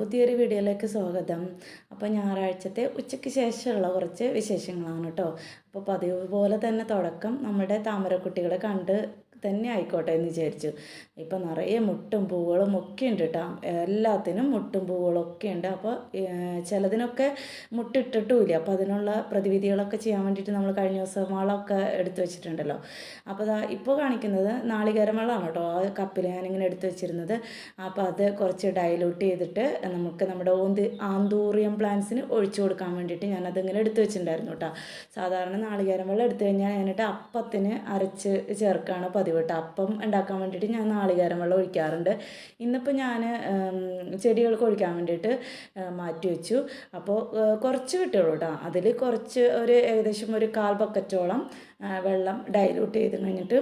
പുതിയൊരു വീഡിയോയിലേക്ക് സ്വാഗതം. അപ്പോൾ ഞായറാഴ്ചത്തെ ഉച്ചയ്ക്ക് ശേഷമുള്ള കുറച്ച് വിശേഷങ്ങളാണ് കേട്ടോ. അപ്പോൾ പതിവ് പോലെ തന്നെ തുടക്കം നമ്മുടെ താമരക്കുട്ടികളെ കണ്ട് തന്നെ ആയിക്കോട്ടെ എന്ന് വിചാരിച്ചു. ഇപ്പം നിറയെ മുട്ടും പൂവുകളും ഒക്കെ ഉണ്ട് കേട്ടോ എല്ലാത്തിനും മുട്ടും പൂവുകളും ഒക്കെ ഉണ്ട്. അപ്പോൾ ചിലതിനൊക്കെ മുട്ടിട്ടിട്ടുമില്ല. അപ്പോൾ അതിനുള്ള പ്രതിവിധികളൊക്കെ ചെയ്യാൻ വേണ്ടിയിട്ട് നമ്മൾ കഴിഞ്ഞ ദിവസം വളമൊക്കെ എടുത്തു വെച്ചിട്ടുണ്ടല്ലോ. അപ്പോൾ അതാ ഇപ്പോൾ കാണിക്കുന്നത് നാളികേരം കേട്ടോ ആ കപ്പിൽ ഞാനിങ്ങനെ എടുത്തു വെച്ചിരുന്നത്. അപ്പോൾ അത് കുറച്ച് ഡൈലൂട്ട് ചെയ്തിട്ട് നമുക്ക് നമ്മുടെ ഓന്തി ആന്തൂറിയം പ്ലാന്റ്സിന് ഒഴിച്ചു കൊടുക്കാൻ വേണ്ടിയിട്ട് ഞാനതിങ്ങനെ എടുത്തു വെച്ചിട്ടുണ്ടായിരുന്നു കേട്ടോ സാധാരണ നാളികേരം വെള്ളം എടുത്തു കഴിഞ്ഞാൽ ഞാനിട്ട് അപ്പത്തിന് അരച്ച് ചേർക്കുകയാണ് പതിവ്. കേട്ടോ അപ്പം ഉണ്ടാക്കാൻ വേണ്ടിയിട്ട് ഞാൻ നാളികേരം വെള്ളം ഒഴിക്കാറുണ്ട്. ഇന്നിപ്പോൾ ഞാൻ ചെടികൾക്ക് ഒഴിക്കാൻ വേണ്ടിയിട്ട് മാറ്റി വെച്ചു. അപ്പോൾ കുറച്ച് കിട്ടുള്ളൂ കേട്ടോ അതിൽ കുറച്ച് ഒരു ഏകദേശം ഒരു കാൽ ബക്കറ്റോളം വെള്ളം ഡൈലൂട്ട് ചെയ്ത് കഴിഞ്ഞിട്ട്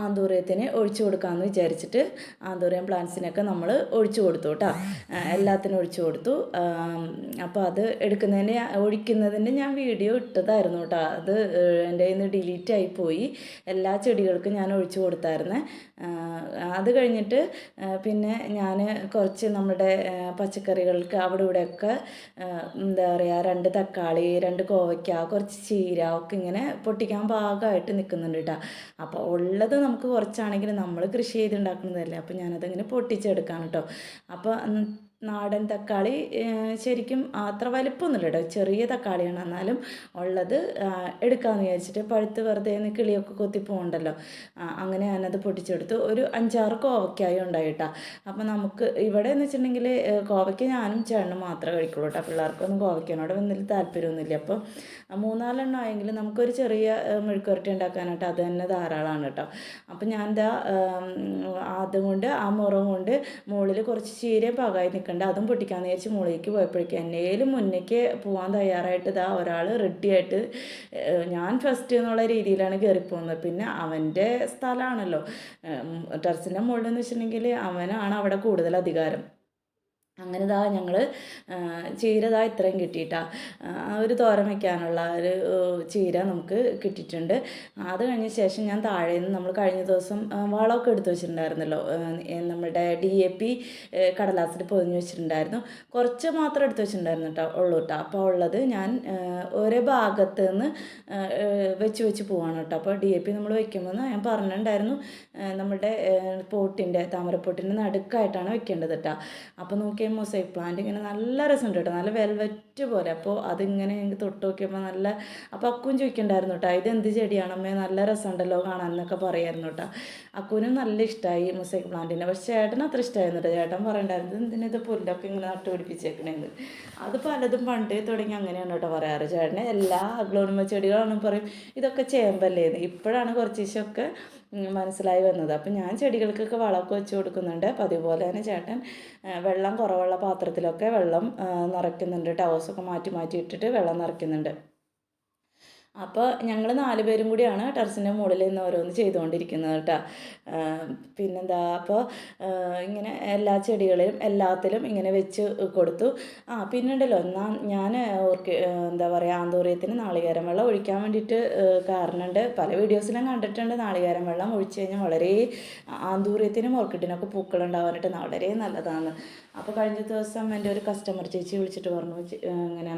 ആന്തൂറിയത്തിന് ഒഴിച്ചു കൊടുക്കാമെന്ന് വിചാരിച്ചിട്ട് ആന്തൂറിയം പ്ലാന്റ്സിനൊക്കെ നമ്മൾ ഒഴിച്ചു കൊടുത്തു കേട്ടോ എല്ലാത്തിനും ഒഴിച്ചു കൊടുത്തു. അപ്പോൾ അത് എടുക്കുന്നതിന് ഒഴിക്കുന്നതിന്റെ ഞാൻ വീഡിയോ ഇട്ടതായിരുന്നു കേട്ടോ അത് എന്റെ കയ്യിൽ നിന്ന് ഡിലീറ്റ് ആയി പോയി. എല്ലാ ചെടികൾക്കും ഞാൻ ഒഴിച്ചു കൊടുത്തായിരുന്നേ. അത് കഴിഞ്ഞിട്ട് പിന്നെ ഞാൻ കുറച്ച് നമ്മുടെ പച്ചക്കറികൾക്ക് അവിടെ ഇവിടെയൊക്കെ എന്താ പറയുക രണ്ട് തക്കാളി രണ്ട് കോവയ്ക്ക കുറച്ച് ചീര ഒക്കെ ഇങ്ങനെ പൊട്ടിക്കാൻ പാകമായിട്ട് നിൽക്കുന്നുണ്ട് കേട്ടോ അപ്പോൾ ഉള്ളത് നമുക്ക് കുറച്ചാണെങ്കിലും നമ്മൾ കൃഷി ചെയ്തുണ്ടാക്കുന്നതല്ലേ. അപ്പോൾ ഞാനതങ്ങനെ പൊട്ടിച്ചെടുക്കാം കേട്ടോ അപ്പോൾ നാടൻ തക്കാളി ശരിക്കും അത്ര വലിപ്പമൊന്നുമില്ല കേട്ടോ ചെറിയ തക്കാളിയാണ് എന്നാലും ഉള്ളത് എടുക്കാമെന്ന് വിചാരിച്ചിട്ട് പഴുത്ത് വെറുതെ നിന്ന് കിളിയൊക്കെ കൊത്തി പോകണ്ടല്ലോ. അങ്ങനെ ഞാനത് പൊട്ടിച്ചെടുത്തു. ഒരു അഞ്ചാറ് കോവയ്ക്കായി ഉണ്ടായിട്ടാ. അപ്പോൾ നമുക്ക് ഇവിടെ എന്ന് വെച്ചിട്ടുണ്ടെങ്കിൽ കോവയ്ക്ക് ഞാനും ചേട്ടനും മാത്രമേ കഴിക്കുള്ളൂ കേട്ടോ. പിള്ളേർക്കൊന്നും കോവയ്ക്കനോട് വലിയ താല്പര്യമൊന്നുമില്ല. അപ്പോൾ മൂന്നാലെണ്ണം ആയെങ്കിലും നമുക്കൊരു ചെറിയ മെഴുക്കുരട്ടി ഉണ്ടാക്കാനായിട്ട് അത് തന്നെ ധാരാളമാണ് കേട്ടോ. അപ്പോൾ ഞാൻ എന്താ അതുകൊണ്ട് ആ മുറം കൊണ്ട് മുകളിൽ കുറച്ച് ചീരയും പാകമായി നിൽക്കണ്ട അതും പൊട്ടിക്കാന്ന് വിചാരിച്ച് മുകളിലേക്ക് പോയപ്പോഴേക്കും എന്നേലും മുന്നേക്ക് പോകാൻ തയ്യാറായിട്ട് ഇതാ ഒരാൾ റെഡിയായിട്ട് ഞാൻ ഫസ്റ്റ് എന്നുള്ള രീതിയിലാണ് കയറിപ്പോകുന്നത് പിന്നെ അവന്റെ സ്ഥലമാണല്ലോ. ടെറസിന്റെ മുകളിൽ എന്ന് വെച്ചിട്ടുണ്ടെങ്കിൽ അവനാണ് അവിടെ കൂടുതൽ അധികാരം. അങ്ങനെ ഇതാ ഞങ്ങൾ ചീരതാ ഇത്രയും കിട്ടിയിട്ടാ ഒരു തോരൻ വയ്ക്കാനുള്ള ഒരു ചീര നമുക്ക് കിട്ടിയിട്ടുണ്ട്. അത് കഴിഞ്ഞ ശേഷം ഞാൻ താഴെ നിന്ന് നമ്മൾ കഴിഞ്ഞ ദിവസം വളമൊക്കെ എടുത്ത് വെച്ചിട്ടുണ്ടായിരുന്നല്ലോ. നമ്മുടെ ഡി എ പി കടലാസിൽ പൊതിഞ്ഞ് വെച്ചിട്ടുണ്ടായിരുന്നു. കുറച്ച് മാത്രം എടുത്ത് വെച്ചിട്ടുണ്ടായിരുന്നു കേട്ടോ ഉള്ളൂ കേട്ടോ അപ്പോൾ ഉള്ളത് ഞാൻ ഒരേ ഭാഗത്ത് നിന്ന് വെച്ച് വെച്ച് പോവാണ് കേട്ടോ അപ്പോൾ ഡി എ പി നമ്മൾ വെക്കുമ്പോൾ ഞാൻ പറഞ്ഞിട്ടുണ്ടായിരുന്നു നമ്മുടെ പോട്ടിന്റെ താമരപ്പൊട്ടിന്റെ നടുക്കായിട്ടാണ് വെക്കേണ്ടത് കേട്ടോ അപ്പോൾ നോക്കിയാൽ മൊസൈക്ക് പ്ലാന്റ് ഇങ്ങനെ നല്ല രസമുണ്ട് കേട്ടോ. നല്ല വെൽവെറ്റ് പോലെ. അപ്പോൾ അതിങ്ങനെ എനിക്ക് തൊട്ട് നോക്കിയപ്പോൾ നല്ല അപ്പോൾ അക്കും ചോദിക്കണ്ടായിരുന്നു കേട്ടോ. ഇത് എന്ത് ചെടിയാണമ്മേ നല്ല രസമുണ്ടല്ലോ കാണാൻ എന്നൊക്കെ പറയായിരുന്നു കേട്ടോ. അക്കുവിനും നല്ല ഇഷ്ടമായി മൊസൈക്ക് പ്ലാന്റിനെ പക്ഷേ ചേട്ടൻ അത്ര ഇഷ്ടമായിരുന്നു കേട്ടോ. ചേട്ടൻ പറയണ്ടായിരുന്നു എന്തിനാ ഇത് പുല്ലൊക്കെ ഇങ്ങനെ നട്ടുപിടിപ്പിച്ചേക്കണേന്ന്? അത് പലതും പണ്ട് തുടങ്ങി അങ്ങനെയാണ് കേട്ടോ പറയാറ്. ചേട്ടനെ എല്ലാ അഗ്ലോണിമ ചെടികളാണ് പറയും. ഇതൊക്കെ ചേമ്പല്ലേന്ന്. ഇപ്പോഴാണ് കുറച്ച് ദിവസമൊക്കെ മനസ്സിലായി വന്നത്. അപ്പം ഞാൻ ചെടികൾക്കൊക്കെ വളമൊക്കെ വെച്ച് കൊടുക്കുന്നുണ്ട്. അപ്പം അതുപോലെ തന്നെ ചേട്ടൻ വെള്ളം കുറവുള്ള പാത്രത്തിലൊക്കെ വെള്ളം നിറയ്ക്കുന്നുണ്ട്. ടവസൊക്കെ മാറ്റി മാറ്റി ഇട്ടിട്ട് വെള്ളം നിറയ്ക്കുന്നുണ്ട്. അപ്പോൾ ഞങ്ങൾ നാല് പേരും കൂടിയാണ് ടെറസിന്റെ മുകളിൽ നിന്ന് ഓരോന്ന് ചെയ്തുകൊണ്ടിരിക്കുന്നത് കേട്ടോ. പിന്നെന്താ അപ്പോൾ ഇങ്ങനെ എല്ലാ ചെടികളിലും എല്ലാത്തിലും ഇങ്ങനെ വെച്ച് കൊടുത്തു. ആ പിന്നെ ഉണ്ടല്ലോ എന്നാൽ ഞാൻ ഓർക്കി എന്താ പറയുക ആന്തൂറിയത്തിന് നാളികേരം വെള്ളം ഒഴിക്കാൻ വേണ്ടിയിട്ട് കാരണമുണ്ട് പല വീഡിയോസിലും കണ്ടിട്ടുണ്ട് നാളികേരം വെള്ളം ഒഴിച്ച് കഴിഞ്ഞാൽ വളരെ ആന്തൂറിയത്തിനും ഓർക്കിഡിനൊക്കെ പൂക്കളുണ്ടാവാനായിട്ട് വളരെ നല്ലതാണ്. അപ്പോൾ കഴിഞ്ഞ ദിവസം എന്റെ ഒരു കസ്റ്റമർ ചേച്ചി വിളിച്ചിട്ട് പറഞ്ഞു ഇങ്ങനെ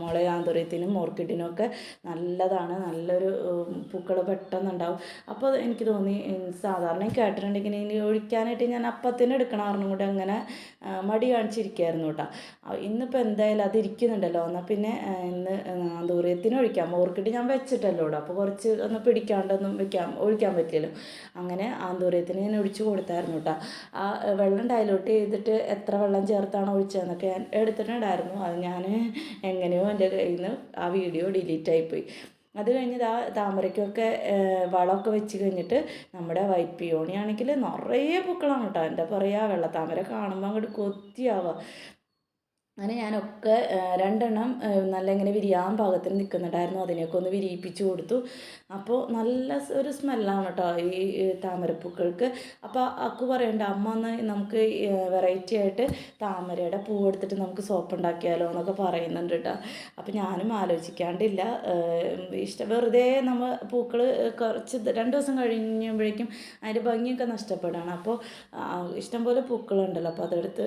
മോളെ ആന്തൂറിയത്തിനും ഓർക്കിഡിനും ഒക്കെ നല്ലതാണ് നല്ലൊരു പൂക്കൾ പെട്ടെന്നുണ്ടാവും. അപ്പോൾ എനിക്ക് തോന്നി സാധാരണ കേട്ടിട്ടുണ്ടെങ്കിൽ ഇനി ഒഴിക്കാനായിട്ട് ഞാൻ അപ്പത്തിന് എടുക്കണമായിരുന്നു കൂടെ അങ്ങനെ മടി കാണിച്ചിരിക്കുകയായിരുന്നു കേട്ടോ. ഇന്നിപ്പോൾ എന്തായാലും അത് ഇരിക്കുന്നുണ്ടല്ലോ. എന്നാൽ പിന്നെ ഇന്ന് ദൂരത്തിന് ഒഴിക്കാം. ഓർക്കിഡ് ഞാൻ വെച്ചിട്ടല്ലോ കേട്ടോ അപ്പോൾ കുറച്ച് ഒന്ന് പിടിക്കാണ്ടൊന്നും വെക്കാൻ ഒഴിക്കാൻ പറ്റില്ലല്ലോ. അങ്ങനെ ആന്തൂറിയത്തിന് ഞാൻ ഒഴിച്ചു കൊടുത്തായിരുന്നു കേട്ടോ. ആ വെള്ളം ഡയലോട്ട് ചെയ്തിട്ട് എത്ര വെള്ളം ചേർത്താണ് ഒഴിച്ചതെന്നൊക്കെ ഞാൻ എടുത്തിട്ടുണ്ടായിരുന്നു. അത് ഞാൻ എങ്ങനെയോ എന്റെ കയ്യിൽ നിന്ന് ആ വീഡിയോ ഡിലീറ്റ് ആയിപ്പോയി. അത് കഴിഞ്ഞ് ആ താമരയ്ക്കൊക്കെ വളമൊക്കെ വെച്ച് കഴിഞ്ഞിട്ട് നമ്മുടെ വൈറ്റ് പിയോണി ആണെങ്കിൽ നിറയെ പൂക്കളാണ് കേട്ടോ. എന്താ പറയുക വെള്ളത്താമര കാണുമ്പോൾ അങ്ങോട്ട് കൊത്തിയാവുക അങ്ങനെ ഞാനൊക്കെ രണ്ടെണ്ണം നല്ല ഇങ്ങനെ വിരിയാൻ പാകത്തിന് നിൽക്കുന്നുണ്ടായിരുന്നു അതിനെയൊക്കെ ഒന്ന് വിരിയിപ്പിച്ച് കൊടുത്തു. അപ്പോൾ നല്ല ഒരു സ്മെല്ലാണ് കേട്ടോ ഈ താമരപ്പൂക്കൾക്ക്. അപ്പോൾ അക്കു പറയണ്ട അമ്മ ഒന്ന് നമുക്ക് വെറൈറ്റി ആയിട്ട് താമരയുടെ പൂ എടുത്തിട്ട് നമുക്ക് സോപ്പ് ഉണ്ടാക്കിയാലോ എന്നൊക്കെ പറയുന്നുണ്ട് കേട്ടോ അപ്പോൾ ഞാനും ആലോചിക്കാണ്ടില്ല. ഇഷ്ടം വെറുതെ നമ്മൾ പൂക്കൾ കുറച്ച് രണ്ട് ദിവസം കഴിഞ്ഞുമ്പോഴേക്കും അതിന്റെ ഭംഗിയൊക്കെ നഷ്ടപ്പെടുകയാണ്. അപ്പോൾ ഇഷ്ടംപോലെ പൂക്കളുണ്ടല്ലോ. അപ്പോൾ അതെടുത്ത്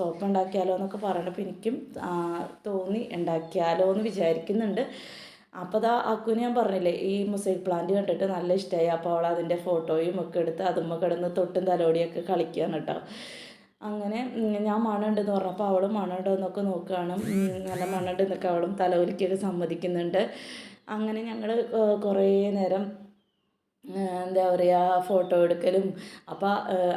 സോപ്പ് ഉണ്ടാക്കിയാലോ എന്നൊക്കെ പറയണപ്പോൾ എനിക്കും തോന്നി ഉണ്ടാക്കിയാലോ എന്ന് വിചാരിക്കുന്നുണ്ട്. അപ്പോൾ അതാ അക്കുന് ഞാൻ പറഞ്ഞില്ലേ ഈ മൊസൈക്ക് പ്ലാന്റ് കണ്ടിട്ട് നല്ല ഇഷ്ടമായി അപ്പോൾ അവൾ അതിന്റെ ഫോട്ടോയും ഒക്കെ എടുത്ത് അതുമ്മ കിടന്ന് തൊട്ടും തലോടിയൊക്കെ കളിക്കുകയാണ് കേട്ടോ. അങ്ങനെ ഞാൻ മണമുണ്ടെന്ന് പറഞ്ഞപ്പോൾ അവളും മണമുണ്ടോ എന്നൊക്കെ നോക്കുകയാണ്. നല്ല മണമുണ്ട് എന്നൊക്കെ അവളും തലവലിക്കൊക്കെ സമ്മതിക്കുന്നുണ്ട്. അങ്ങനെ ഞങ്ങൾ കുറേ നേരം എന്താ പറയുക ഫോട്ടോ എടുക്കലും. അപ്പോൾ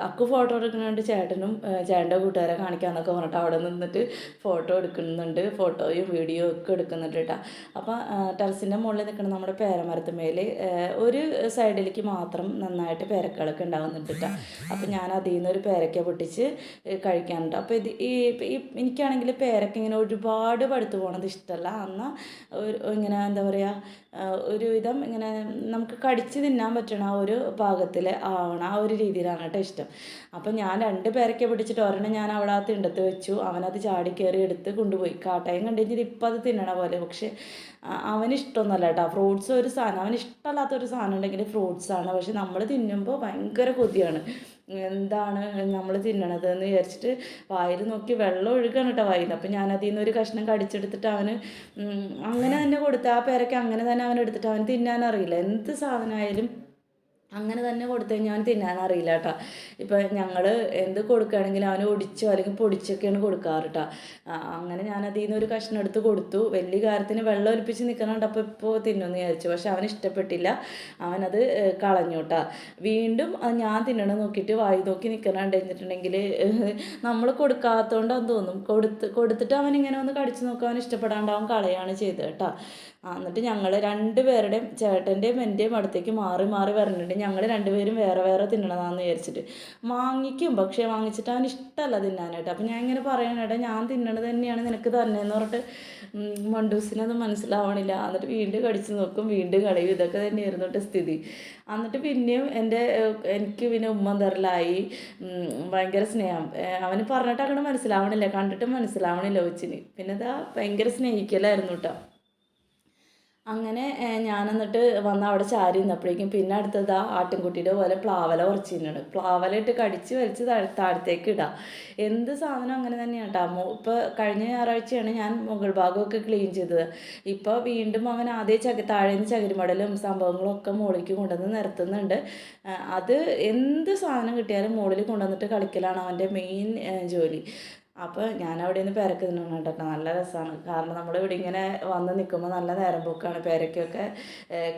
അക്കു ഫോട്ടോ എടുക്കുന്നുണ്ട് ചേട്ടനും ചേട്ടന്റെ കൂട്ടുകാരെ കാണിക്കാമെന്നൊക്കെ പറഞ്ഞിട്ട് അവിടെ നിന്നിട്ട് ഫോട്ടോ എടുക്കുന്നുണ്ട്. ഫോട്ടോയും വീഡിയോ ഒക്കെ എടുക്കുന്നുണ്ട് കേട്ടോ അപ്പോൾ ടെറസിന്റെ മുകളിൽ നിൽക്കുന്ന നമ്മുടെ പേരമരത്തുമേൽ ഒരു സൈഡിലേക്ക് മാത്രം നന്നായിട്ട് പേരക്കളൊക്കെ ഉണ്ടാകുന്നുണ്ട് കേട്ടോ അപ്പോൾ ഞാൻ അതിൽ നിന്ന് ഒരു പേരക്ക പൊട്ടിച്ച് കഴിക്കാനുണ്ട്. അപ്പോൾ ഇത് ഈ എനിക്കാണെങ്കിൽ പേരക്ക ഇങ്ങനെ ഒരുപാട് പഠിത്തു പോകണത് ഇഷ്ടമല്ല എന്നാൽ ഇങ്ങനെ എന്താ പറയുക ഒരുവിധം ഇങ്ങനെ നമുക്ക് കടിച്ച് തിന്നാൻ പറ്റണ ആ ഒരു പാകത്തിൽ ആവണം ആ ഒരു രീതിയിലാണ് കേട്ടോ ഇഷ്ടം. അപ്പം ഞാൻ രണ്ട് പേരൊക്കെ പിടിച്ചിട്ട് ഒരെണ്ണം ഞാൻ അവിടെ ആ തിണ്ടത്ത് വെച്ചു. അവനത് ചാടി കയറി എടുത്ത് കൊണ്ടുപോയി. കാട്ടയം കണ്ടുകഴിഞ്ഞാൽ ഇപ്പം അത് തിന്നണ പോലെ. പക്ഷേ അവന് ഇഷ്ടമൊന്നുമല്ല കേട്ടോ. ഫ്രൂട്ട്സ് ഒരു സാധനം അവന് ഇഷ്ടമല്ലാത്തൊരു സാധനം ഉണ്ടെങ്കിൽ ഫ്രൂട്ട്സാണ് പക്ഷെ നമ്മൾ തിന്നുമ്പോൾ ഭയങ്കര കൊതിയാണ്. എന്താണ് നമ്മൾ തിന്നണത് എന്ന് വിചാരിച്ചിട്ട് വായിൽ നോക്കി വെള്ളം ഒഴുകാണ് കേട്ടോ വായിൽ. അപ്പം ഞാൻ അതിൽ നിന്ന് ഒരു കഷ്ണം കടിച്ചെടുത്തിട്ട് അവന് അങ്ങനെ തന്നെ കൊടുത്ത് ആ പേരൊക്കെ അങ്ങനെ തന്നെ അവൻ എടുത്തിട്ട് അവൻ തിന്നാനറിയില്ല. എന്ത് സാധനമായാലും അങ്ങനെ തന്നെ കൊടുത്തു കഴിഞ്ഞാൽ അവൻ തിന്നാൻ അറിയില്ല കേട്ടോ ഇപ്പം ഞങ്ങൾ എന്ത് കൊടുക്കുകയാണെങ്കിലും അവന് ഒടിച്ചോ അല്ലെങ്കിൽ പൊടിച്ചൊക്കെയാണ് കൊടുക്കാറ് കേട്ടോ അങ്ങനെ ഞാൻ അതിൽ നിന്ന് ഒരു കഷ്ണം എടുത്ത് കൊടുത്തു. വലിയ കാര്യത്തിന് വെള്ളം ഒലിപ്പിച്ച് നിൽക്കണുണ്ട് അപ്പോൾ ഇപ്പോൾ തിന്നുമെന്ന് വിചാരിച്ചു. പക്ഷെ അവന് ഇഷ്ടപ്പെട്ടില്ല. അവനത് കളഞ്ഞു കേട്ടോ വീണ്ടും ഞാൻ തിന്നണം നോക്കിയിട്ട് വായി നോക്കി നിൽക്കണുണ്ട് എന്നിട്ടുണ്ടെങ്കിൽ നമ്മൾ കൊടുക്കാത്തതുകൊണ്ടാന്ന് തോന്നും. കൊടുത്ത് കൊടുത്തിട്ട് അവൻ ഇങ്ങനെ ഒന്ന് കടിച്ചു നോക്കുക അവൻ ഇഷ്ടപ്പെടാണ്ട് അവൻ കളയാണ് ചെയ്തത് കേട്ടോ എന്നിട്ട് ഞങ്ങൾ രണ്ട് പേരുടെയും ചേട്ടന്റെയും എന്റെയും അടുത്തേക്ക് മാറി മാറി വരണുണ്ട്. ഞങ്ങൾ രണ്ടുപേരും വേറെ വേറെ തിന്നണതാന്ന് വിചാരിച്ചിട്ട്. വാങ്ങിക്കും പക്ഷേ വാങ്ങിച്ചിട്ട് അവന് ഇഷ്ടമല്ല തിന്നാനായിട്ട്. അപ്പം ഞാൻ ഇങ്ങനെ പറയണേട്ടാ ഞാൻ തിന്നണത് തന്നെയാണ് നിനക്ക് തന്നെയെന്ന് പറഞ്ഞിട്ട് മണ്ടൂസിനത് മനസ്സിലാവണില്ല. എന്നിട്ട് വീണ്ടും കടിച്ചു നോക്കും വീണ്ടും കളയും. ഇതൊക്കെ തന്നെയായിരുന്നു സ്ഥിതി. എന്നിട്ട് പിന്നെയും എന്റെ എനിക്ക് പിന്നെ ഉമ്മ തരലായി ഭയങ്കര സ്നേഹം. അവന് പറഞ്ഞിട്ട് അങ്ങോട്ട് മനസ്സിലാവണില്ല. കണ്ടിട്ട് മനസ്സിലാവണില്ല കൊച്ചിന്. പിന്നെ അതാ ഭയങ്കര സ്നേഹിക്കലായിരുന്നു കേട്ടോ. അങ്ങനെ ഞാൻ എന്നിട്ട് വന്ന് അവിടെ ചാരി നിന്നപ്പോഴേക്കും പിന്നെ അടുത്തത് ആ ആട്ടിൻകുട്ടിയുടെ പോലെ പ്ലാവല ഉറച്ചിട്ടുണ്ട് പ്ലാവല ഇട്ട് കടിച്ച് വലിച്ച് താഴത്തേക്ക് ഇടുക എന്ത് സാധനം അങ്ങനെ തന്നെയാണ് കേട്ടോ ഇപ്പോൾ കഴിഞ്ഞ ഞായറാഴ്ചയാണ് ഞാൻ മുകൾ ഭാഗമൊക്കെ ക്ലീൻ ചെയ്തത്. ഇപ്പോൾ വീണ്ടും അവൻ ആദ്യം ചക താഴേന്ന് ചകിരിമടലും സംഭവങ്ങളും ഒക്കെ മുകളിലേക്ക് കൊണ്ടുവന്ന് നിരത്തുന്നുണ്ട് അത് എന്ത് സാധനം കിട്ടിയാലും മുകളിൽ കൊണ്ടുവന്നിട്ട് കളിക്കലാണ് അവന്റെ മെയിൻ ജോലി. അപ്പോൾ ഞാൻ അവിടെ നിന്ന് പേരക്ക തിന്നണം കേട്ടോ നല്ല രസമാണ് കാരണം നമ്മൾ ഇവിടെ ഇങ്ങനെ വന്ന് നിൽക്കുമ്പോൾ നല്ല നേരം പോക്കാണ് പേരക്കൊക്കെ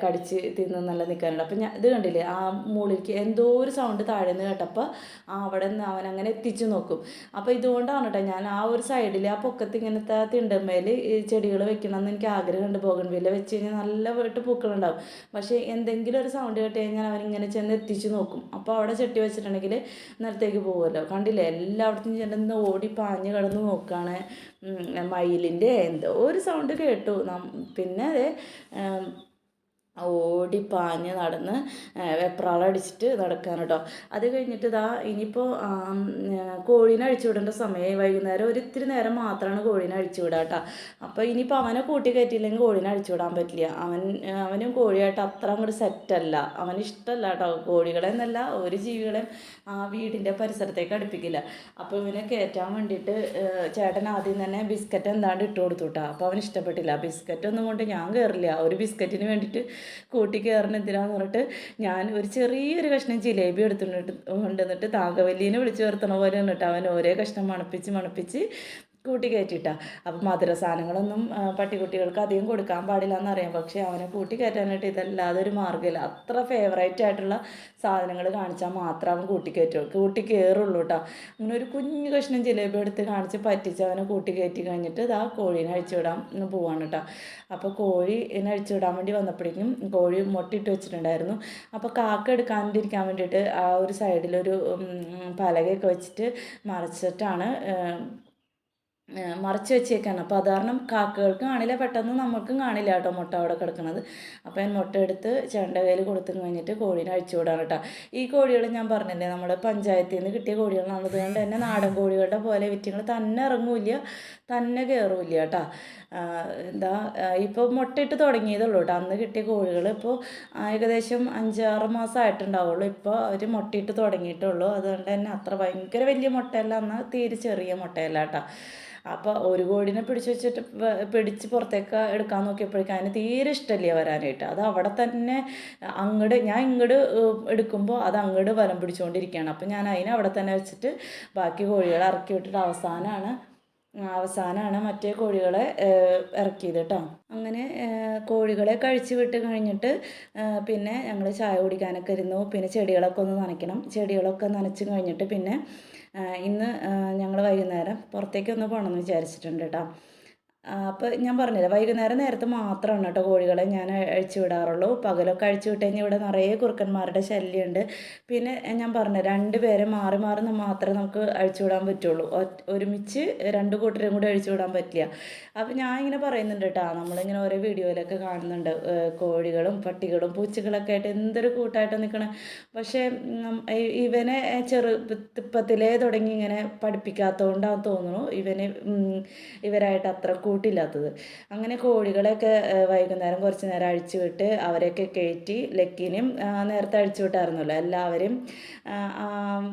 കടിച്ച് തിന്ന് നല്ല നിൽക്കാനുണ്ട് അപ്പം ഞാൻ ഇത് കണ്ടില്ലേ ആ മുകളിലേക്ക് എന്തോ ഒരു സൗണ്ട് താഴെ നിന്ന് കേട്ടപ്പോൾ ആ അവിടെ നിന്ന് അവൻ അങ്ങനെ എത്തിച്ചു നോക്കും. അപ്പോൾ ഇതുകൊണ്ടാണ് കേട്ടോ ഞാൻ ആ ഒരു സൈഡിൽ ആ പൊക്കത്ത് ഇങ്ങനത്തെ തിണ്ടമ്മേൽ ഈ ചെടികൾ വെക്കണം എന്ന് എനിക്ക് ആഗ്രഹമുണ്ട് വില വെച്ച് കഴിഞ്ഞാൽ നല്ല വീട്ട് പൂക്കളുണ്ടാവും. പക്ഷേ എന്തെങ്കിലും ഒരു സൗണ്ട് കേട്ട് കഴിഞ്ഞാൽ അവനിങ്ങനെ ചെന്ന് എത്തിച്ചു നോക്കും. അപ്പോൾ അവിടെ ചെട്ടി വെച്ചിട്ടുണ്ടെങ്കിൽ നിലത്തേക്ക് പോകുമല്ലോ കണ്ടില്ലേ എല്ലായിടത്തും ചെന്ന് ഓടി പാഞ്ഞ് കിടന്ന് നോക്കുകയാണ്. മയിലിന്റെ എന്തോ ഒരു സൗണ്ട് കേട്ടു. പിന്നെ അതെ ഓടി പാഞ്ഞ് നടന്ന് വെപ്രാളം അടിച്ചിട്ട് കേട്ടോ അത് കഴിഞ്ഞിട്ട് ഇതാ ഇനിയിപ്പോൾ കോഴീനെ അഴിച്ചു വിടേണ്ട സമയം വൈകുന്നേരം ഒരു ഇത്തിരി നേരം മാത്രമാണ് കോഴീനെ അഴിച്ചു വിടുക കേട്ടോ അപ്പോൾ ഇനിയിപ്പോൾ അവനെ കൂട്ടി കയറ്റിയില്ലെങ്കിൽ കോഴീനെ അഴിച്ചു വിടാൻ പറ്റില്ല. അവൻ അവനും കോഴിയായിട്ട് അത്ര അങ്ങോട്ട് സെറ്റല്ല അവന് ഇഷ്ടമല്ല കേട്ടോ കോഴികളെ എന്നല്ല ഒരു ജീവികളെയും ആ വീടിന്റെ പരിസരത്തേക്ക് അടുപ്പിക്കില്ല. അപ്പോൾ ഇവനെ കയറ്റാൻ വേണ്ടിയിട്ട് ചേട്ടൻ ആദ്യം തന്നെ ബിസ്ക്കറ്റ് എന്താണ്ട് ഇട്ട് കൊടുത്തു കേട്ടോ അപ്പോൾ അവൻ ഇഷ്ടപ്പെട്ടില്ല. ബിസ്ക്കറ്റ് ഒന്നും കൊണ്ട് ഞാൻ കയറില്ല ഒരു ബിസ്ക്കറ്റിന് വേണ്ടിയിട്ട് കൂട്ടി കയറണം എന്തിനാന്ന് പറഞ്ഞിട്ട് ഞാൻ ഒരു ചെറിയൊരു കഷ്ണം ജിലേബി എടുത്തിട്ട് കൊണ്ടുവന്നിട്ട് താങ്കവല്ലീനെ വിളിച്ചു വരുത്തണ പോലെ എന്നിട്ട് അവൻ ഓരോ കഷ്ണം മണപ്പിച്ച് മണപ്പിച്ച് കൂട്ടി കയറ്റിയിട്ടാണ് അപ്പം മധുര സാധനങ്ങളൊന്നും പട്ടിക്കുട്ടികൾക്ക് അധികം കൊടുക്കാൻ പാടില്ല എന്നറിയാം പക്ഷേ അവനെ കൂട്ടി കയറ്റാനായിട്ട് ഇതല്ലാതെ ഒരു മാർഗമില്ല. അത്ര ഫേവറേറ്റ് ആയിട്ടുള്ള സാധനങ്ങൾ കാണിച്ചാൽ മാത്രം അവൻ കൂട്ടി കയറ്റുള്ളൂ കൂട്ടി കയറുള്ളൂ കേട്ടോ അങ്ങനെ ഒരു കുഞ്ഞു കഷ്ണം ജിലേബി എടുത്ത് കാണിച്ച് പറ്റിച്ച് അവനെ കൂട്ടി കയറ്റി കഴിഞ്ഞിട്ട് ഇതാ കോഴീനെ എന്ന് പോവാണ് കേട്ടോ അപ്പോൾ കോഴീനെ അഴിച്ചുവിടാൻ വേണ്ടി വന്നപ്പോഴേക്കും കോഴി മുട്ടിട്ട് വെച്ചിട്ടുണ്ടായിരുന്നു. അപ്പോൾ കാക്ക എടുക്കാണ്ടിരിക്കാൻ വേണ്ടിയിട്ട് ആ ഒരു സൈഡിലൊരു പലകയൊക്കെ വെച്ചിട്ട് മറച്ചിട്ടാണ് മറച്ച് വെച്ചേക്കാണ്. അപ്പോൾ അത് കാക്കകൾക്ക് കാണില്ല. പെട്ടെന്ന് നമുക്കും കാണില്ല കേട്ടോ മുട്ട അവിടെ കിടക്കുന്നത്. അപ്പോൾ ഞാൻ മുട്ട എടുത്ത് ചേട്ടന്റെ കയ്യിൽ കൊടുത്തു കഴിഞ്ഞിട്ട് കോഴീനെ അഴിച്ചു വിടാണ് കേട്ടോ. ഈ കോഴികൾ ഞാൻ പറഞ്ഞില്ലേ നമ്മുടെ പഞ്ചായത്തിൽ നിന്ന് കിട്ടിയ കോഴികളാണ്. അതുകൊണ്ട് തന്നെ നാടൻ കോഴികളുടെ പോലെ വിറ്റുകൾ തന്നെ ഇറങ്ങൂല്ല തന്നെ കയറൂല്ല കേട്ടോ. എന്താ ഇപ്പോൾ മുട്ടയിട്ട് തുടങ്ങിയതുള്ളൂ കേട്ടോ. അന്ന് കിട്ടിയ കോഴികൾ ഇപ്പോൾ ഏകദേശം അഞ്ചാറ് മാസം ആയിട്ടുണ്ടാവുള്ളൂ. ഇപ്പോൾ അവർ മുട്ടയിട്ട് തുടങ്ങിയിട്ടുള്ളൂ. അതുകൊണ്ട് തന്നെ അത്ര ഭയങ്കര വലിയ മുട്ടയല്ല. എന്നാൽ തീരെ ചെറിയ മുട്ടയല്ല കേട്ടോ. അപ്പോൾ ഒരു കോഴിനെ പിടിച്ച് വെച്ചിട്ട് പിടിച്ച് പുറത്തേക്ക് എടുക്കാൻ നോക്കിയപ്പോഴേക്കും അതിന് തീരെ ഇഷ്ടമല്ല വരാനായിട്ട്. അത് അവിടെ തന്നെ അങ്ങോട്ട് ഞാൻ ഇങ്ങോട്ട് എടുക്കുമ്പോൾ അത് അങ്ങോട്ട് വലം പിടിച്ചുകൊണ്ടിരിക്കുകയാണ് അപ്പോൾ ഞാൻ അതിനെ അവിടെ തന്നെ വെച്ചിട്ട് ബാക്കി കോഴികളെ ഇറക്കി വിട്ടിട്ട് അവസാനമാണ് അവസാനമാണ് മറ്റേ കോഴികളെ ഇറക്കിയത് കേട്ടോ അങ്ങനെ കോഴികളെ കഴിച്ച് വിട്ട് കഴിഞ്ഞിട്ട് പിന്നെ ഞങ്ങൾ ചായ കുടിക്കാനൊക്കെ ഇരുന്നു. പിന്നെ ചെടികളൊക്കെ ഒന്ന് നനയ്ക്കണം. ചെടികളൊക്കെ നനച്ച് കഴിഞ്ഞിട്ട് പിന്നെ ഇന്ന് ഞങ്ങൾ വൈകുന്നേരം പുറത്തേക്കൊന്ന് പോകണമെന്ന് വിചാരിച്ചിട്ടുണ്ട് കേട്ടോ അപ്പോൾ ഞാൻ പറഞ്ഞില്ല വൈകുന്നേരം നേരത്തെ മാത്രമാണ് കേട്ടോ കോഴികളെ ഞാൻ അഴിച്ചു വിടാറുള്ളൂ. പകലൊക്കെ അഴിച്ചു വിട്ട് കഴിഞ്ഞാൽ ഇവിടെ നിറയെ കുറുക്കന്മാരുടെ ശല്യമുണ്ട് പിന്നെ ഞാൻ പറഞ്ഞു രണ്ട് പേരെ മാറി മാറി മാത്രമേ നമുക്ക് അഴിച്ചു വിടാൻ പറ്റുള്ളൂ. ഒരുമിച്ച് രണ്ട് കൂട്ടരെയും കൂടി അഴിച്ചു വിടാൻ പറ്റില്ല. അപ്പോൾ ഞാൻ ഇങ്ങനെ പറയുന്നുണ്ട് കേട്ടോ നമ്മളിങ്ങനെ ഓരോ വീഡിയോയിലൊക്കെ കാണുന്നുണ്ട്. കോഴികളും പട്ടികളും പൂച്ചകളൊക്കെ ആയിട്ട് എന്തൊരു കൂട്ടായിട്ട് നിൽക്കണേ പക്ഷേ ഇവനെ ചെറു ഇവനെ ചെറുപ്പത്തിലേ തുടങ്ങി ഇങ്ങനെ പഠിപ്പിക്കാത്തതുകൊണ്ടാന്ന് തോന്നുന്നു. ഇവന് ഇവരായിട്ട് അത്ര കൂട്ടില്ലാത്തത് അങ്ങനെ കോഴികളെയൊക്കെ വൈകുന്നേരം കുറച്ച് നേരം അഴിച്ചു വിട്ട് അവരെയൊക്കെ കയറ്റി ലക്കിനും നേരത്തെ അഴിച്ചു വിട്ടായിരുന്നല്ലോ. എല്ലാവരും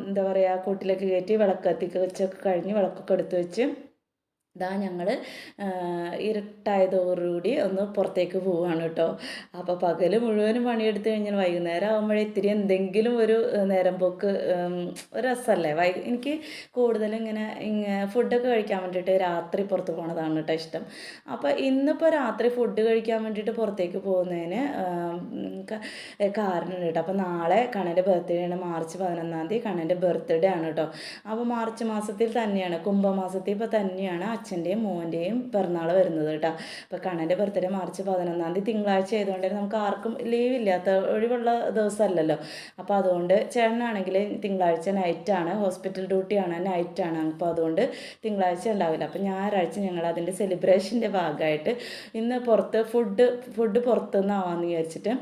എന്താ പറയുക കൂട്ടിലേക്ക് കയറ്റി വിളക്ക് കത്തിക്കുക വെച്ചൊക്കെ കഴിഞ്ഞ് വിളക്കൊക്കെ എടുത്ത് വെച്ച് ഇതാ ഞങ്ങൾ ഇരുട്ടായതോടുകൂടി ഒന്ന് പുറത്തേക്ക് പോവുകയാണ് കേട്ടോ അപ്പോൾ പകൽ മുഴുവനും പണിയെടുത്ത് കഴിഞ്ഞാൽ വൈകുന്നേരം ആകുമ്പോഴേ ഇത്തിരി എന്തെങ്കിലും ഒരു നേരം പോക്ക് ഒരു രസമല്ലേ വൈ എനിക്ക് കൂടുതലും ഇങ്ങനെ ഇങ്ങനെ ഫുഡൊക്കെ കഴിക്കാൻ വേണ്ടിയിട്ട് രാത്രി പുറത്ത് പോണതാണ് കേട്ടോ ഇഷ്ടം. അപ്പോൾ ഇന്നിപ്പോൾ രാത്രി ഫുഡ് കഴിക്കാൻ വേണ്ടിയിട്ട് പുറത്തേക്ക് പോകുന്നതിന് കാരണം കേട്ടോ അപ്പോൾ നാളെ കണ്ണന്റെ ബർത്ത്ഡേ ആണ്. മാർച്ച് പതിനൊന്നാം തീയതി കണ്ണന്റെ ബർത്ത്ഡേ ആണ് കേട്ടോ അപ്പോൾ മാർച്ച് മാസത്തിൽ തന്നെയാണ് കുംഭമാസത്തിൽ ഇപ്പോൾ തന്നെയാണ് അച്ഛന്റെയും മോന്റെയും പിറന്നാൾ വരുന്നത് കേട്ടോ. അപ്പോൾ കണ്ണന്റെ ബർത്ത്ഡേ മാർച്ച് പതിനൊന്നാം തീയതി തിങ്കളാഴ്ച ആയതുകൊണ്ട് നമുക്ക് ആർക്കും ലീവ് ഇല്ലാത്ത ഒഴിവുള്ള ദിവസമല്ലല്ലോ. അപ്പോൾ അതുകൊണ്ട് ചേട്ടനാണെങ്കിൽ തിങ്കളാഴ്ച നൈറ്റാണ് ഹോസ്പിറ്റൽ ഡ്യൂട്ടിയാണ് നൈറ്റാണ് അപ്പോൾ അതുകൊണ്ട് തിങ്കളാഴ്ച ഉണ്ടാവില്ല. അപ്പോൾ ഞായറാഴ്ച ഞങ്ങൾ അതിന്റെ സെലിബ്രേഷന്റെ ഭാഗമായിട്ട് ഇന്ന് പുറത്ത് ഫുഡ് ഫുഡ് പുറത്തുനിന്നാവാന്ന് വിചാരിച്ചിട്ട്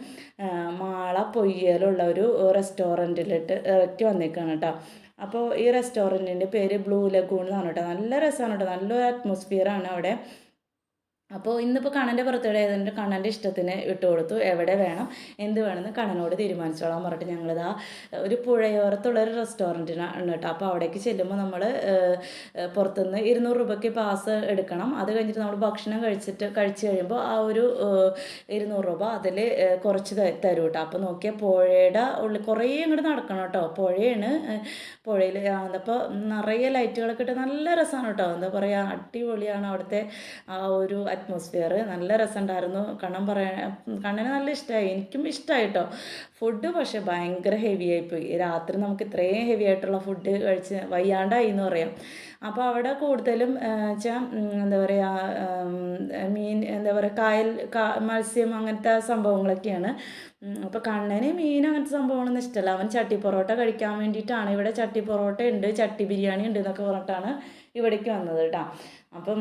മാള പൊയ്യലുള്ള ഒരു റെസ്റ്റോറന്റിലിട്ട് ഇറക്കി വന്നേക്കാണ് കേട്ടോ. അപ്പോൾ ഈ റെസ്റ്റോറന്റിന്റെ പേര് ബ്ലൂ ലഗൂൺ എന്നാണ് കേട്ടോ നല്ല രസമാണ് കേട്ടോ നല്ലൊരു അറ്റ്മോസ്ഫിയറാണ് അവിടെ. അപ്പോൾ ഇന്നിപ്പോൾ കണ്ണന്റെ ബർത്ത്ഡേ ആയതുകൊണ്ട് കണ്ണന്റെ ഇഷ്ടത്തിന് ഇട്ട് കൊടുത്തു. എവിടെ വേണം എന്ത് വേണമെന്ന് കണ്ണനോട് തീരുമാനിച്ചോളാൻ പറഞ്ഞിട്ട് ഞങ്ങളിതാ ഒരു പുഴയോരത്തുള്ള ഒരു റെസ്റ്റോറന്റിനാണ് കേട്ടോ. അപ്പോൾ അവിടേക്ക് ചെല്ലുമ്പോൾ നമ്മൾ പുറത്തുനിന്ന് ഇരുന്നൂറ് രൂപയ്ക്ക് പാസ് എടുക്കണം. അത് കഴിഞ്ഞിട്ട് നമ്മൾ ഭക്ഷണം കഴിച്ചിട്ട് കഴിച്ച് കഴിയുമ്പോൾ ആ ഒരു ഇരുന്നൂറ് രൂപ അതിൽ കുറച്ച് തരും കേട്ടോ. അപ്പോൾ നോക്കിയാൽ പുഴയുടെ ഉള്ളിൽ കുറേ ഇങ്ങോട്ട് നടക്കണം കേട്ടോ. പുഴയാണ് പുഴയിൽ അപ്പോൾ നിറയെ ലൈറ്റുകളൊക്കെ ഇട്ട് നല്ല രസമാണ് കേട്ടോ. എന്താ പറയുക അടിപൊളിയാണ് അവിടുത്തെ ആ ഒരു അറ്റ്മോസ്ഫിയർ നല്ല രസമുണ്ടായിരുന്നു. കണ്ണൻ പറയാൻ കണ്ണന് നല്ല ഇഷ്ടമായി എനിക്കും ഇഷ്ടമായി കേട്ടോ ഫുഡ് പക്ഷേ ഭയങ്കര ഹെവി ആയിപ്പോയി. രാത്രി നമുക്ക് ഇത്രയും ഹെവി ആയിട്ടുള്ള ഫുഡ് കഴിച്ച് വയ്യാണ്ടായി എന്ന് പറയാം. അപ്പോൾ അവിടെ കൂടുതലും വെച്ചാൽ എന്താ പറയുക മീൻ എന്താ പറയുക കായൽ മത്സ്യം അങ്ങനത്തെ സംഭവങ്ങളൊക്കെയാണ്. അപ്പോൾ കണ്ണന് മീൻ അങ്ങനത്തെ സംഭവങ്ങളൊന്നും ഇഷ്ടമല്ല അവൻ ചട്ടി പൊറോട്ട കഴിക്കാൻ വേണ്ടിയിട്ടാണ്. ഇവിടെ ചട്ടി പൊറോട്ട ഉണ്ട് ചട്ടി ബിരിയാണി ഉണ്ട് എന്നൊക്കെ പറഞ്ഞിട്ടാണ് ഇവിടേക്ക് വന്നത് കേട്ടോ അപ്പം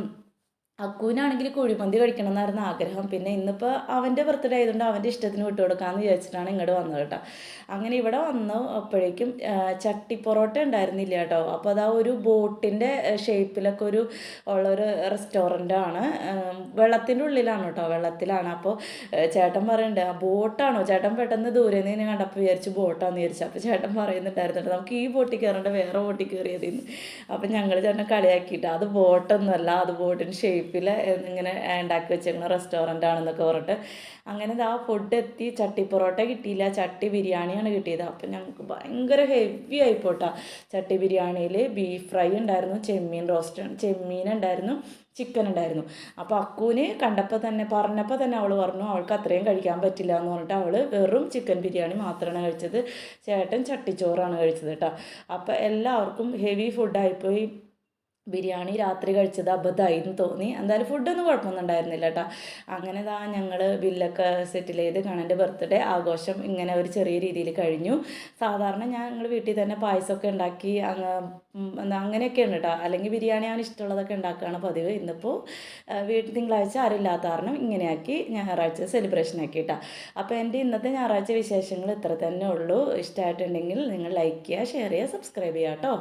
അക്കുവിനാണെങ്കിൽ കുഴിമന്തി കഴിക്കണം എന്നായിരുന്നു ആഗ്രഹം. പിന്നെ ഇന്നിപ്പോൾ അവന്റെ ബർത്ത്ഡേ ആയതുകൊണ്ട് അവന്റെ ഇഷ്ടത്തിന് വിട്ടു കൊടുക്കാമെന്ന് വിചാരിച്ചിട്ടാണ് ഇങ്ങോട്ട് വന്നത് കേട്ടോ. അങ്ങനെ ഇവിടെ വന്നു അപ്പോഴേക്കും ചട്ടി പൊറോട്ട ഉണ്ടായിരുന്നില്ല കേട്ടോ. അപ്പോൾ അതാ ഒരു ബോട്ടിന്റെ ഷേപ്പിലൊക്കെ ഒരു ഉള്ളൊരു റെസ്റ്റോറന്റാണ് വെള്ളത്തിന്റെ ഉള്ളിലാണ് കേട്ടോ വെള്ളത്തിലാണ്. അപ്പോൾ ചേട്ടൻ പറയുന്നുണ്ട് ആ ബോട്ടാണോ? ചേട്ടൻ പെട്ടെന്ന് ദൂരെ നിന്ന് കണ്ടപ്പോൾ വിചാരിച്ചു ബോട്ടാണെന്ന് വിചാരിച്ചു. അപ്പോൾ ചേട്ടൻ പറയുന്നുണ്ടായിരുന്നു നമുക്ക് ഈ ബോട്ടിൽ കയറേണ്ട വേറെ ബോട്ടിൽ കയറിയതിന്ന് അപ്പം ഞങ്ങൾ ചേട്ടനെ കളിയാക്കിയിട്ട് അത് ബോട്ടൊന്നുമല്ല അത് ബോട്ടിന് ഷേപ്പിൽ ഇങ്ങനെ ഉണ്ടാക്കി വെച്ചിരിക്കുന്ന റെസ്റ്റോറന്റ് ആണെന്നൊക്കെ പറഞ്ഞിട്ട് അങ്ങനെ ആ ഫുഡ് എത്തി. ചട്ടി പൊറോട്ട കിട്ടിയില്ല. ചട്ടി ബിരിയാണിയാണ് കിട്ടിയത്. അപ്പം ഞങ്ങൾക്ക് ഭയങ്കര ഹെവി ആയിപ്പോട്ടാ. ചട്ടി ബിരിയാണിയിൽ ബീഫ് ഫ്രൈ ഉണ്ടായിരുന്നു ചെമ്മീൻ റോസ്റ്റ് ചെമ്മീൻ ഉണ്ടായിരുന്നു ചിക്കൻ ഉണ്ടായിരുന്നു. അപ്പോൾ അക്കൂന് കണ്ടപ്പോൾ തന്നെ പറഞ്ഞപ്പോൾ തന്നെ അവൾ പറഞ്ഞു അവൾക്ക് അത്രയും കഴിക്കാൻ പറ്റില്ല എന്ന് പറഞ്ഞിട്ട് അവൾ വെറും ചിക്കൻ ബിരിയാണി മാത്രമാണ് കഴിച്ചത്. ചേട്ടൻ ചട്ടിച്ചോറാണ് കഴിച്ചത് കേട്ടോ അപ്പോൾ എല്ലാവർക്കും ഹെവി ഫുഡായിപ്പോയി ബിരിയാണി രാത്രി കഴിച്ചത് അബദ്ധമായിരുന്നു തോന്നി. എന്തായാലും ഫുഡൊന്നും കുഴപ്പമൊന്നും ഉണ്ടായിരുന്നില്ല കേട്ടോ. അങ്ങനെ ഇതാ ഞങ്ങൾ ബില്ലൊക്കെ സെറ്റിൽ ചെയ്ത് കണന്റെ ബർത്ത്ഡേ ആഘോഷം ഇങ്ങനെ ഒരു ചെറിയ രീതിയിൽ കഴിഞ്ഞു. സാധാരണ ഞാൻ ഞങ്ങൾ വീട്ടിൽ തന്നെ പായസമൊക്കെ ഉണ്ടാക്കി എന്താ അങ്ങനെയൊക്കെയാണ് കേട്ടോ. അല്ലെങ്കിൽ ബിരിയാണി അവന് ഇഷ്ടമുള്ളതൊക്കെ ഉണ്ടാക്കുകയാണ് പതിവ്. ഇന്നിപ്പോൾ വീട്ടിൽ തിങ്കളാഴ്ച ആരില്ലാത്ത കാരണം ഇങ്ങനെയാക്കി ഞായറാഴ്ച സെലിബ്രേഷൻ ആക്കി കേട്ടോ. അപ്പോൾ എന്റെ ഇന്നത്തെ ഞായറാഴ്ച വിശേഷങ്ങൾ ഇത്ര തന്നെ ഉള്ളൂ. ഇഷ്ടമായിട്ടുണ്ടെങ്കിൽ നിങ്ങൾ ലൈക്ക് ചെയ്യുക ഷെയർ ചെയ്യുക സബ്സ്ക്രൈബ് ചെയ്യുക കേട്ടോ.